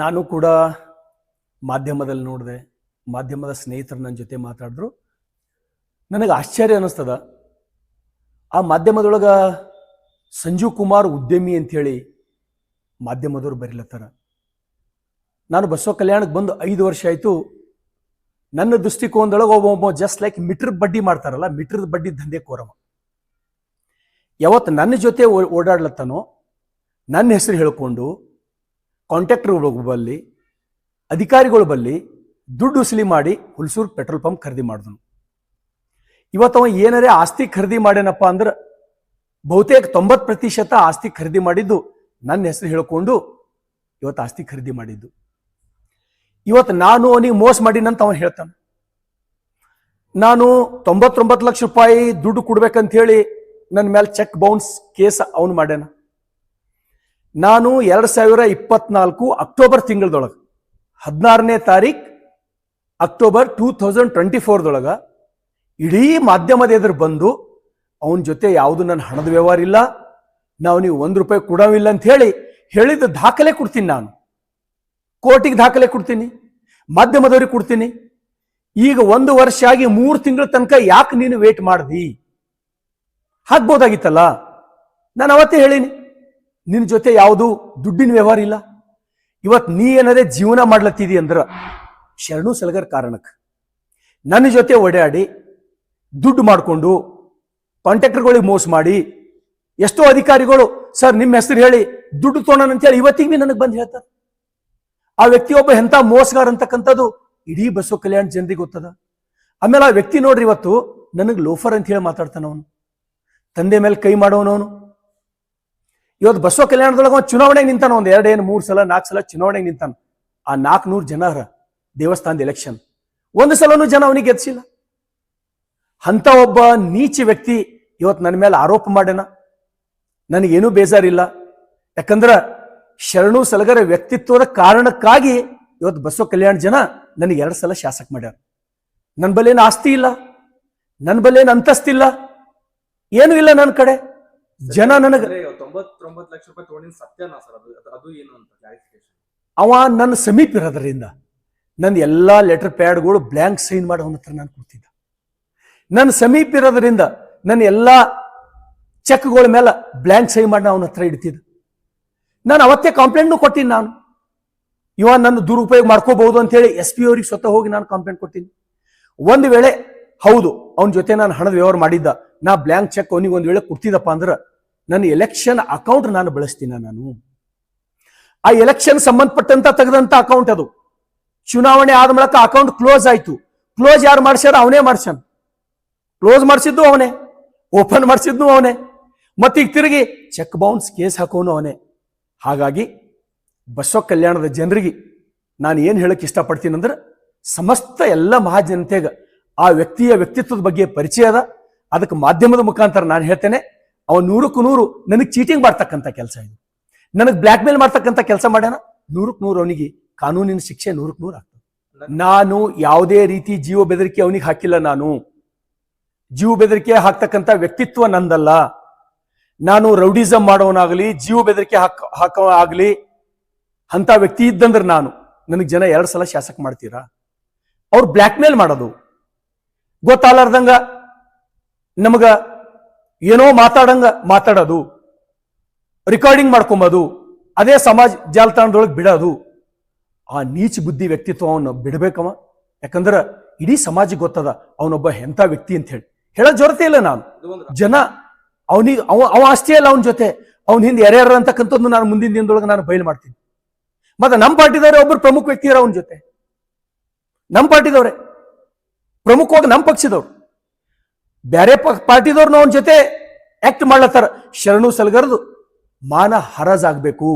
ನಾನು ಕೂಡ ಮಾಧ್ಯಮದಲ್ಲಿ ನೋಡಿದೆ, ಮಾಧ್ಯಮದ ಸ್ನೇಹಿತರು ನನ್ನ ಜೊತೆ ಮಾತಾಡಿದ್ರು. ನನಗೆ ಆಶ್ಚರ್ಯ ಅನ್ನಿಸ್ತದ. ಆ ಮಾಧ್ಯಮದೊಳಗ ಸಂಜೀವ್ ಕುಮಾರ್ ಉದ್ಯಮಿ ಅಂಥೇಳಿ ಮಾಧ್ಯಮದವರು ಬರೀಲತ್ತಾರ. ನಾನು ಬಸವ ಕಲ್ಯಾಣಕ್ಕೆ ಬಂದು ಐದು ವರ್ಷ ಆಯಿತು. ನನ್ನ ದೃಷ್ಟಿಕೋನದೊಳಗೆ ಒಬ್ಬೊಬ್ಬ ಒಬ್ಬ ಜಸ್ಟ್ ಲೈಕ್ ಮಿಟ್ರ್ ಬಡ್ಡಿ ಮಾಡ್ತಾರಲ್ಲ ಮಿಟ್ರದ ಬಡ್ಡಿ ದಂಧೆ ಕೋರವ. ಯಾವತ್ತು ನನ್ನ ಜೊತೆ ಓಡಾಡ್ಲತ್ತಾನೋ, ನನ್ನ ಹೆಸರು ಹೇಳ್ಕೊಂಡು ಕಾಂಟ್ರಾಕ್ಟರ್ಗಳು ಬಲ್ಲಿ, ಅಧಿಕಾರಿಗಳು ಬಲ್ಲಿ ದುಡ್ಡು ಉಸಲಿ ಮಾಡಿ ಹುಲ್ಸೂರು ಪೆಟ್ರೋಲ್ ಪಂಪ್ ಖರೀದಿ ಮಾಡಿದನು. ಇವತ್ತು ಅವ ಏನಾರೇ ಆಸ್ತಿ ಖರೀದಿ ಮಾಡ್ಯಾನಪ್ಪ ಅಂದ್ರೆ ಬಹುತೇಕ ತೊಂಬತ್ತು ಪ್ರತಿಶತ ಆಸ್ತಿ ಖರೀದಿ ಮಾಡಿದ್ದು ನನ್ನ ಹೆಸರು ಹೇಳಿಕೊಂಡು ಇವತ್ತು ಆಸ್ತಿ ಖರೀದಿ ಮಾಡಿದ್ದು. ಇವತ್ತು ನಾನು ಅವನಿಗೆ ಮೋಸ ಮಾಡಿನಂತ ಅವನು ಹೇಳ್ತಾನೆ. ನಾನು ತೊಂಬತ್ತೊಂಬತ್ತು ಲಕ್ಷ ರೂಪಾಯಿ ದುಡ್ಡು ಕೊಡ್ಬೇಕಂತ ಹೇಳಿ ನನ್ನ ಮೇಲೆ ಚೆಕ್ ಬೌನ್ಸ್ ಕೇಸ್ ಅವನು ಮಾಡ್ಯಾನ. ನಾನು ಎರಡು ಸಾವಿರ ಇಪ್ಪತ್ನಾಲ್ಕು ಅಕ್ಟೋಬರ್ ತಿಂಗಳದೊಳಗೆ, ಹದಿನಾರನೇ ತಾರೀಕ್ ಅಕ್ಟೋಬರ್ ಟೂ ತೌಸಂಡ್ ಟ್ವೆಂಟಿ ಫೋರ್ದೊಳಗೆ ಇಡೀ ಮಾಧ್ಯಮದ ಎದುರು ಬಂದು ಅವನ ಜೊತೆ ಯಾವುದು ನನ್ನ ಹಣದ ವ್ಯವಹಾರ ಇಲ್ಲ, ನಾವು ನೀವು ಒಂದು ರೂಪಾಯಿ ಕೊಡೋವಿಲ್ಲ ಅಂತ ಹೇಳಿ ಹೇಳಿದ ದಾಖಲೆ ಕೊಡ್ತೀನಿ ನಾನು. ಕೋರ್ಟಿಗೆ ದಾಖಲೆ ಕೊಡ್ತೀನಿ, ಮಾಧ್ಯಮದವ್ರಿಗೆ ಕೊಡ್ತೀನಿ. ಈಗ ಒಂದು ವರ್ಷ ಆಗಿ ಮೂರು ತಿಂಗಳ ತನಕ ಯಾಕೆ ನೀನು ವೇಟ್ ಮಾಡ್ದಿ? ಹಾಕ್ಬೋದಾಗಿತ್ತಲ್ಲ ನಾನು ಅವತ್ತೇ ಹೇಳೀನಿ. ನಿನ್ನ ಜೊತೆ ಯಾವುದು ದುಡ್ಡಿನ ವ್ಯವಹಾರ ಇಲ್ಲ. ಇವತ್ತು ನೀ ಏನದೇ ಜೀವನ ಮಾಡ್ಲತ್ತಿದಿ ಅಂದ್ರೆ ಶರಣು ಸಲಗರ್ ಕಾರಣಕ್ಕೆ ನನ್ನ ಜೊತೆ ಓಡಾಡಿ ದುಡ್ಡು ಮಾಡಿಕೊಂಡು ಕಾಂಟ್ರಾಕ್ಟರ್ಗಳಿಗೆ ಮೋಸ ಮಾಡಿ ಎಷ್ಟೋ ಅಧಿಕಾರಿಗಳು, ಸರ್, ನಿಮ್ಮ ಹೆಸರು ಹೇಳಿ ದುಡ್ಡು ತೊಗೊಂಡನ ಅಂತೇಳಿ ಇವತ್ತಿಗೆ ಭೀ ನನಗೆ ಬಂದು ಹೇಳ್ತಾರೆ. ಆ ವ್ಯಕ್ತಿ ಒಬ್ಬ ಎಂಥ ಮೋಸಗಾರ ಅಂತಕ್ಕಂಥದ್ದು ಇಡೀ ಬಸವ ಕಲ್ಯಾಣ ಜನರಿಗೆ ಗೊತ್ತದ. ಆಮೇಲೆ ಆ ವ್ಯಕ್ತಿ ನೋಡ್ರಿ ಇವತ್ತು ನನಗೆ ಲೋಫರ್ ಅಂತ ಹೇಳಿ ಮಾತಾಡ್ತಾನವನು. ತಂದೆ ಮೇಲೆ ಕೈ ಮಾಡೋನವನು. ಇವತ್ತು ಬಸವ ಕಲ್ಯಾಣದೊಳಗೆ ಒಂದು ಚುನಾವಣೆಗೆ ನಿಂತಾನ ಒಂದು ಎರಡು ಏನು ಮೂರು ಸಲ ನಾಲ್ಕು ಸಲ ಚುನಾವಣೆಗೆ ನಿಂತಾನ. ಆ ನಾಲ್ಕುನೂರು ಜನರ ದೇವಸ್ಥಾನದ ಎಲೆಕ್ಷನ್ ಒಂದು ಸಲನೂ ಜನ ಅವನಿಗೆ ಗೆದ್ಸಿಲ್ಲ. ಅಂತ ಒಬ್ಬ ನೀಚ ವ್ಯಕ್ತಿ ಇವತ್ತು ನನ್ನ ಮೇಲೆ ಆರೋಪ ಮಾಡ್ಯಾನ. ನನಗೇನೂ ಬೇಜಾರಿಲ್ಲ. ಯಾಕಂದ್ರ ಶರಣು ಸಲಗರ ವ್ಯಕ್ತಿತ್ವದ ಕಾರಣಕ್ಕಾಗಿ ಇವತ್ತು ಬಸವ ಕಲ್ಯಾಣ ಜನ ನನಗೆ ಎರಡು ಸಲ ಶಾಸಕ ಮಾಡ್ಯಾರ. ನನ್ನ ಬಲ್ಲೇನು ಆಸ್ತಿ ಇಲ್ಲ. ನನ್ನ ಬಲ್ಲೇನು ಅಂತಸ್ತಿಲ್ಲ. ಏನೂ ಇಲ್ಲ ನನ್ನ ಕಡೆ. ಜನ ನನಗೆ ತೊಂಬತ್ತೊಂಬತ್ತು ಲಕ್ಷ ರೂಪಾಯಿ ಸತ್ಯನಾ ಸರ್? ಅದು ಅದು- ಏನು ಅಂತ ಕ್ಲಾರಿಫಿಕೇಶನ್ ಅವ ನನ್ನ ಸಮೀಪ ಇರೋದ್ರಿಂದ ನನ್ನ ಎಲ್ಲ ಲೆಟರ್ ಪ್ಯಾಡ್ಗಳು ಬ್ಲ್ಯಾಂಕ್ ಸೈನ್ ಮಾಡಿ ಅವನ ಹತ್ರ ನಾನು ಕೊಡ್ತಿದ್ದ. ನನ್ನ ಸಮೀಪ ಇರೋದ್ರಿಂದ ನನ್ನ ಎಲ್ಲ ಚೆಕ್ಗಳ ಮೇಲೆ ಬ್ಲ್ಯಾಂಕ್ ಸೈನ್ ಮಾಡಿ ಅವನ ಹತ್ರ ಇಡ್ತಿದ್ದ. ನಾನು ಅವತ್ತೇ ಕಂಪ್ಲೇಂಟ್ನು ಕೊಟ್ಟಿನಿ ನಾನು. ಇವ ನನ್ನ ದುರುಪಯೋಗ ಮಾಡ್ಕೋಬಹುದು ಅಂತ ಹೇಳಿ ಎಸ್ ಪಿ ಅವ್ರಿಗೆ ಸ್ವತಃ ಹೋಗಿ ನಾನು ಕಂಪ್ಲೇಂಟ್ ಕೊಡ್ತೀನಿ ಒಂದು ವೇಳೆ ಹೌದು ಅವನ ಜೊತೆ ನಾನು ಹಣದ ವ್ಯವಹಾರ ಮಾಡಿದ್ದ ನಾ ಬ್ಲ್ಯಾಂಕ್ ಚೆಕ್ ಅವನಿಗೆ ಒಂದು ವೇಳೆ ಕೊಡ್ತಿದ್ದಪ್ಪ ಅಂದ್ರೆ ನನ್ನ ಎಲೆಕ್ಷನ್ ಅಕೌಂಟ್ ನಾನು ಬಳಸ್ತೀನ ನಾನು? ಆ ಎಲೆಕ್ಷನ್ ಸಂಬಂಧಪಟ್ಟಂತ ತೆಗೆದಂತ ಅಕೌಂಟ್ ಅದು. ಚುನಾವಣೆ ಆದ ಮೂಲಕ ಅಕೌಂಟ್ ಕ್ಲೋಸ್ ಆಯ್ತು. ಕ್ಲೋಸ್ ಯಾರು ಮಾಡ್ಸ್ಯಾರ? ಅವನೇ ಮಾಡ್ಸ್ಯಾನ. ಕ್ಲೋಸ್ ಮಾಡಿಸಿದ್ದು ಅವನೇ. ಓಪನ್ ಮಾಡಿಸಿದ್ದು ಅವನೇ. ಮತ್ತೀಗ ತಿರುಗಿ ಚೆಕ್ ಬೌನ್ಸ್ ಕೇಸ್ ಹಾಕೋನು ಅವನೇ. ಹಾಗಾಗಿ ಬಸವ ಕಲ್ಯಾಣದ ಜನರಿಗೆ ನಾನು ಏನು ಹೇಳಕ್ಕೆ ಇಷ್ಟಪಡ್ತೀನಿ ಅಂದ್ರೆ ಸಮಸ್ತ ಎಲ್ಲ ಮಹಾಜನತೆಗೆ ಆ ವ್ಯಕ್ತಿಯ ವ್ಯಕ್ತಿತ್ವದ ಬಗ್ಗೆ ಪರಿಚಯ ಅದ. ಅದಕ್ಕೆ ಮಾಧ್ಯಮದ ಮುಖಾಂತರ ನಾನು ಹೇಳ್ತೇನೆ. ಅವನು ನೂರಕ್ಕೂ ನೂರು ನನಗೆ ಚೀಟಿಂಗ್ ಮಾಡ್ತಕ್ಕಂಥ ಕೆಲಸ ಇದು. ನನಗೆ ಬ್ಲ್ಯಾಕ್ ಮೇಲ್ ಮಾಡ್ತಕ್ಕಂಥ ಕೆಲಸ ಮಾಡ್ಯಾನ? ನೂರಕ್ಕೆ ನೂರು ಅವನಿಗೆ ಕಾನೂನಿನ ಶಿಕ್ಷೆ ನೂರಕ್ಕೆ ನೂರು ಆಗ್ತದೆ. ನಾನು ಯಾವುದೇ ರೀತಿ ಜೀವ ಬೆದರಿಕೆ ಅವನಿಗೆ ಹಾಕಿಲ್ಲ ನಾನು. ಜೀವ ಬೆದರಿಕೆ ಹಾಕ್ತಕ್ಕಂಥ ವ್ಯಕ್ತಿತ್ವ ನಂದಲ್ಲ. ನಾನು ರೌಡಿಸಮ್ ಮಾಡೋನಾಗಲಿ ಜೀವ ಬೆದರಿಕೆ ಹಾಕ, ಹಾಕೋ ಆಗಲಿ, ಅಂತ ವ್ಯಕ್ತಿ ಇದ್ದಂದ್ರೆ ನಾನು. ನನಗೆ ಜನ ಎರಡು ಸಲ ಶಾಸಕ ಮಾಡ್ತೀರಾ? ಅವ್ರು ಬ್ಲ್ಯಾಕ್ ಮೇಲ್ ಮಾಡೋದು. ಗೊತ್ತಾಲಾರ್ದಂಗ ನಮಗ ಏನೋ ಮಾತಾಡಂಗ ಮಾತಾಡೋದು ರೆಕಾರ್ಡಿಂಗ್ ಮಾಡ್ಕೊಂಬೋದು, ಅದೇ ಸಮಾಜ ಜಾಲತಾಣದೊಳಗೆ ಬಿಡೋದು. ಆ ನೀಚ ಬುದ್ಧಿ ವ್ಯಕ್ತಿತ್ವ ಅವನು ಬಿಡಬೇಕವ. ಯಾಕಂದ್ರೆ ಇಡೀ ಸಮಾಜಕ್ಕೆ ಗೊತ್ತದ, ಅವನೊಬ್ಬ ಎಂಥ ವ್ಯಕ್ತಿ ಅಂತ ಹೇಳಿ ಹೇಳೋ ಜೊರತೆ ಇಲ್ಲ ನಾನು. ಜನ ಅವನಿಗೆ ಅವ ಅವ ಅಷ್ಟೇ ಅಲ್ಲ ಅವನ ಜೊತೆ. ಅವನ ಹಿಂದೆ ಯಾರ್ಯಾರ ಅಂತಕ್ಕಂಥದ್ದು ನಾನು ಮುಂದಿನ ದಿನದೊಳಗೆ ನಾನು ಬಯಲು ಮಾಡ್ತೀನಿ. ಮತ್ತೆ ನಮ್ಮ ಪಾರ್ಟಿದವರೇ ಒಬ್ಬರು ಪ್ರಮುಖ ವ್ಯಕ್ತಿ ಅವನ ಜೊತೆ. ನಮ್ಮ ಪಾರ್ಟಿದವ್ರೆ. ಪ್ರಮುಖವಾಗಿ ನಮ್ಮ ಪಕ್ಷದವ್ರು. ಬೇರೆ ಪಾರ್ಟಿದವ್ರನ್ನ ಅವನ ಜೊತೆ ಆಕ್ಟ್ ಮಾಡ್ಲತ್ತಾರ. ಶರಣು ಸಲಗರ್ದು ಮಾನ ಹರಾಜಾಗಬೇಕು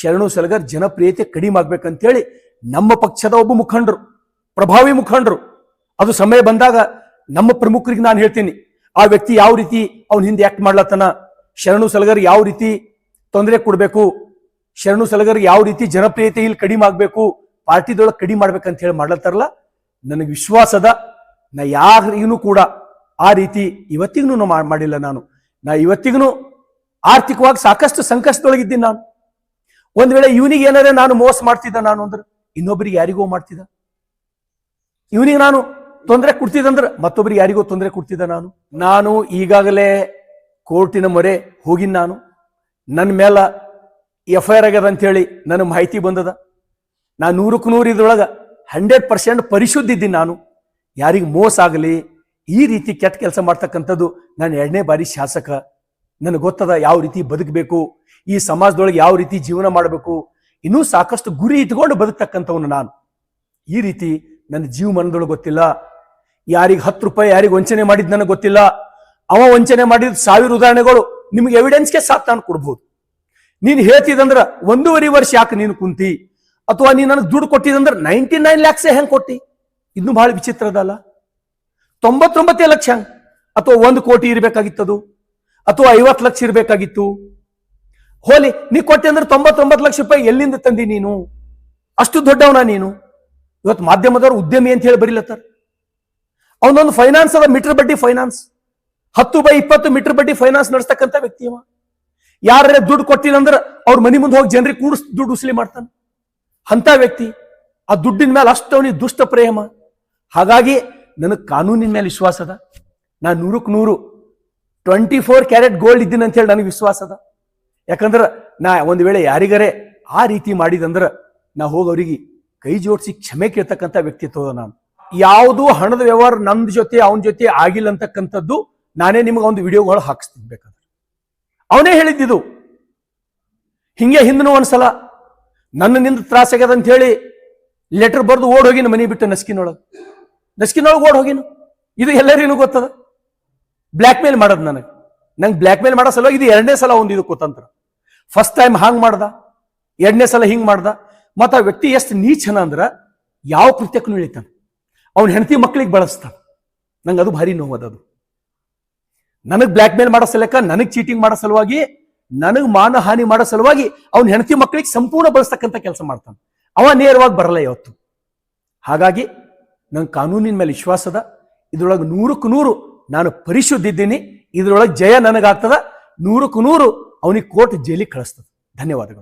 ಶರಣು ಸಲಗರ್ ಜನಪ್ರಿಯತೆ ಕಡಿಮೆ ಆಗ್ಬೇಕಂತೇಳಿ ನಮ್ಮ ಪಕ್ಷದ ಒಬ್ಬ ಮುಖಂಡರು, ಪ್ರಭಾವಿ ಮುಖಂಡರು. ಅದು ಸಮಯ ಬಂದಾಗ ನಮ್ಮ ಪ್ರಮುಖರಿಗೆ ನಾನು ಹೇಳ್ತೀನಿ, ಆ ವ್ಯಕ್ತಿ ಯಾವ ರೀತಿ ಅವನ ಹಿಂದೆ ಆಕ್ಟ್ ಮಾಡ್ಲತ್ತನ, ಶರಣು ಸಲಗರ್ ಯಾವ ರೀತಿ ತೊಂದರೆ ಕೊಡಬೇಕು, ಶರಣು ಸಲಗರ್ ಯಾವ ರೀತಿ ಜನಪ್ರಿಯತೆ ಇಲ್ಲಿ ಕಡಿಮೆ ಆಗ್ಬೇಕು, ಪಾರ್ಟಿದೊಳಗೆ ಕಡಿಮೆ ಮಾಡ್ಬೇಕಂತ ಹೇಳಿ ಮಾಡ್ಲತ್ತಾರಲ್ಲ, ನನಗೆ ವಿಶ್ವಾಸದ ನಾ ಯಾರಿಗೂ ಕೂಡ ಆ ರೀತಿ ಇವತ್ತಿಗೂ ಮಾಡಿಲ್ಲ ನಾನು. ನಾ ಇವತ್ತಿಗೂ ಆರ್ಥಿಕವಾಗಿ ಸಾಕಷ್ಟು ಸಂಕಷ್ಟದೊಳಗಿದ್ದೀನಿ ನಾನು. ಒಂದ್ ವೇಳೆ ಇವನಿಗೆ ಏನಾದ್ರೆ ನಾನು ಮೋಸ ಮಾಡ್ತಿದ್ದ ನಾನು ಅಂದ್ರೆ ಇನ್ನೊಬ್ಬರಿಗೆ ಯಾರಿಗೋ ಮಾಡ್ತಿದ್ದ. ಇವನಿಗೆ ನಾನು ತೊಂದರೆ ಕೊಡ್ತಿದ್ದಂದ್ರೆ ಮತ್ತೊಬ್ಬರಿಗೆ ಯಾರಿಗೋ ತೊಂದರೆ ಕೊಡ್ತಿದ್ದ ನಾನು. ನಾನು ಈಗಾಗಲೇ ಕೋರ್ಟಿನ ಮೊರೆ ಹೋಗಿನ್ ನಾನು. ನನ್ನ ಮೇಲ ಎಫ್ ಐ ಆರ್ ಆಗ್ಯದ ಅಂತೇಳಿ ನನಗೆ ಮಾಹಿತಿ ಬಂದದ. ನಾನು ನೂರಕ್ಕೆ ನೂರು ಇದ್ರೊಳಗೆ ಹಂಡ್ರೆಡ್ ಪರ್ಸೆಂಟ್ ಪರಿಶುದ್ಧ ಇದ್ದೀನಿ ನಾನು. ಯಾರಿಗೆ ಮೋಸ ಆಗಲಿ ಈ ರೀತಿ ಕೆಟ್ಟ ಕೆಲಸ ಮಾಡ್ತಕ್ಕಂಥದ್ದು ನಾನು ಎರಡನೇ ಬಾರಿ ಶಾಸಕ. ನನಗೆ ಗೊತ್ತದ ಯಾವ ರೀತಿ ಬದುಕಬೇಕು, ಈ ಸಮಾಜದೊಳಗೆ ಯಾವ ರೀತಿ ಜೀವನ ಮಾಡಬೇಕು, ಇನ್ನೂ ಸಾಕಷ್ಟು ಗುರಿ ಇಟ್ಕೊಂಡು ಬದುಕ್ತಕ್ಕಂಥವನು ನಾನು. ಈ ರೀತಿ ನನ್ನ ಜೀವಮಾನದೊಳಗೆ ಗೊತ್ತಿಲ್ಲ. ಯಾರಿಗೆ ಹತ್ತು ರೂಪಾಯಿ, ಯಾರಿಗೆ ವಂಚನೆ ಮಾಡಿದ್ ನನಗೆ ಗೊತ್ತಿಲ್ಲ. ಅವ ವಂಚನೆ ಮಾಡಿದ ಸಾವಿರ ಉದಾಹರಣೆಗಳು ನಿಮ್ಗೆ ಎವಿಡೆನ್ಸ್ಗೆ ಸಾಥ್ ನಾನು ಕೊಡ್ಬೋದು. ನೀನು ಹೇಳ್ತಿದಂದ್ರ ಒಂದೂವರೆ ವರ್ಷ ಯಾಕೆ ನೀನು ಕುಂತಿ? ಅಥವಾ ನೀನು ನನಗೆ ದುಡ್ಡು ಕೊಟ್ಟಿದಂದ್ರೆ ನೈಂಟಿ ನೈನ್ ಲ್ಯಾಕ್ಸೇ ಹೆಂಗೆ ಕೊಟ್ಟಿ? ಇನ್ನು ಬಹಳ ವಿಚಿತ್ರ ಅದಲ್ಲ. ತೊಂಬತ್ತೊಂಬತ್ತೇ ಲಕ್ಷ ಅಥವಾ ಒಂದು ಕೋಟಿ ಇರಬೇಕಾಗಿತ್ತದು ಅಥವಾ ಐವತ್ತು ಲಕ್ಷ ಇರಬೇಕಾಗಿತ್ತು. ಹೋಲಿ, ನೀ ಕೊಟ್ಟೆ ಅಂದ್ರೆ ತೊಂಬತ್ತೊಂಬತ್ತು ಲಕ್ಷ ರೂಪಾಯಿ ಎಲ್ಲಿಂದ ತಂದಿ ನೀನು? ಅಷ್ಟು ದೊಡ್ಡವನ ನೀನು? ಇವತ್ತು ಮಾಧ್ಯಮದವ್ರು ಉದ್ಯಮಿ ಅಂತ ಹೇಳಿ ಬರೀಲತ್ತಾರ ಅವನೊಂದು ಫೈನಾನ್ಸ್ ಅದ ಮೀಟರ್ ಬಡ್ಡಿ ಫೈನಾನ್ಸ್ ಹತ್ತು ಬೈ ಇಪ್ಪತ್ತು ಮೀಟರ್ ಬಡ್ಡಿ ಫೈನಾನ್ಸ್ ನಡೆಸ್ತಕ್ಕಂಥ ವ್ಯಕ್ತಿ ಅವ ಯಾರೇ ದುಡ್ಡು ಕೊಟ್ಟಿಲ್ಲ ಅಂದ್ರೆ ಅವ್ರ ಮನಿ ಮುಂದೆ ಹೋಗಿ ಜನರಿಗೆ ಕೂಡಿಸ್, ದುಡ್ಡು ಉಸಲಿ ಮಾಡ್ತಾನೆ. ಅಂತ ವ್ಯಕ್ತಿ. ಆ ದುಡ್ಡಿನ ಮೇಲೆ ಅಷ್ಟು ಅವನಿಗೆ ದುಷ್ಟ ಪ್ರೇಮ. ಹಾಗಾಗಿ ನನಗೆ ಕಾನೂನಿನ ಮೇಲೆ ವಿಶ್ವಾಸ ಅದ. ನಾ ನೂರಕ್ಕೆ ನೂರು ಟ್ವೆಂಟಿ ಫೋರ್ ಕ್ಯಾರೆಟ್ ಗೋಲ್ಡ್ ಇದ್ದೀನಿ ಅಂತ ಹೇಳಿ ನನಗೆ ವಿಶ್ವಾಸ ಅದ. ಯಾಕಂದ್ರೆ ನಾ ಒಂದು ವೇಳೆ ಯಾರಿಗರೆ ಆ ರೀತಿ ಮಾಡಿದಂದ್ರೆ ನಾ ಹೋಗಿ ಅವರಿಗೆ ಕೈ ಜೋಡಿಸಿ ಕ್ಷಮೆ ಕೇಳ್ತಕ್ಕಂಥ ವ್ಯಕ್ತಿತ್ವದ ನಾನು. ಯಾವುದು ಹಣದ ವ್ಯವಹಾರ ನನ್ನ ಜೊತೆ, ಅವನ ಜೊತೆ ಆಗಿಲ್ಲ ಅಂತಕ್ಕಂಥದ್ದು ನಾನೇ ನಿಮಗೆ ಒಂದು ವಿಡಿಯೋಗಳು ಹಾಕಿಸ್ತೀನಿ ಬೇಕಾದ್ರೆ. ಅವನೇ ಹೇಳಿದ್ದಿದು ಹಿಂಗೆ ಹಿಂದನೂ ಒಂದ್ಸಲ ನನ್ನ ನಿಂದ ತ್ರಾಸಾಗ್ಯದಂತ ಹೇಳಿ ಲೆಟರ್ ಬರೆದು ಓಡೋಗಿ ನಮ್ಮ ಮನೆ ಬಿಟ್ಟು ನಸ್ಕಿನೊಳಗೆ. ನಸ್ಕಿನೊಳಗೆ ಓಡ್ ಹೋಗಿನ. ಇದು ಎಲ್ಲರಿಗೂ ಗೊತ್ತದ? ಬ್ಲ್ಯಾಕ್ ಮೇಲ್ ಮಾಡೋದು ನನಗೆ. ನಂಗೆ ಬ್ಲ್ಯಾಕ್ ಮೇಲ್ ಮಾಡೋ ಸಲುವಾಗಿ ಇದು ಎರಡನೇ ಸಲ ಒಂದು ಇದು ಕುತಂತ್ರ ಫಸ್ಟ್ ಟೈಮ್ ಹಾಂಗ್ ಮಾಡ್ದ, ಎರಡನೇ ಸಲ ಹಿಂಗ್ ಮಾಡ್ದ. ಮತ್ತು ಆ ವ್ಯಕ್ತಿ ಎಷ್ಟು ನೀಚನ ಅಂದ್ರೆ ಯಾವ ಕೃತ್ಯಕ್ಕೂ ಇಳಿತಾನೆ. ಅವನ ಹೆಂಡತಿ ಮಕ್ಕಳಿಗೆ ಬಳಸ್ತಾನೆ. ನಂಗೆ ಅದು ಭಾರಿ ನೋವು ಅದು. ನನಗೆ ಬ್ಲ್ಯಾಕ್ ಮೇಲ್ ಮಾಡೋ ಸಲಕ ನನಗೆ ಚೀಟಿಂಗ್ ಮಾಡೋ ಸಲುವಾಗಿ, ನನಗೆ ಮಾನ ಹಾನಿ ಮಾಡೋ ಸಲುವಾಗಿ ಅವ್ನ ಹೆಂಡತಿ ಮಕ್ಕಳಿಗೆ ಸಂಪೂರ್ಣ ಬಳಸ್ತಕ್ಕಂಥ ಕೆಲಸ ಮಾಡ್ತಾನೆ. ಅವ ನೇರವಾಗಿ ಬರಲ್ಲ ಇವತ್ತು ಹಾಗಾಗಿ ನಂಗೆ ಕಾನೂನಿನ ಮೇಲೆ ವಿಶ್ವಾಸದ ಇದ್ರೊಳಗೆ ನೂರಕ್ಕೆ ನೂರು ನಾನು ಪರಿಶುದ್ಧಿದ್ದೀನಿ. ಇದ್ರೊಳಗೆ ಜಯ ನನಗಾಗ್ತದ ನೂರಕ್ಕೆ ನೂರು ಅವನಿಗೆ ಕೋರ್ಟ್ ಜೈಲಿಗೆ ಕಳಿಸ್ತದ. ಧನ್ಯವಾದಗಳು.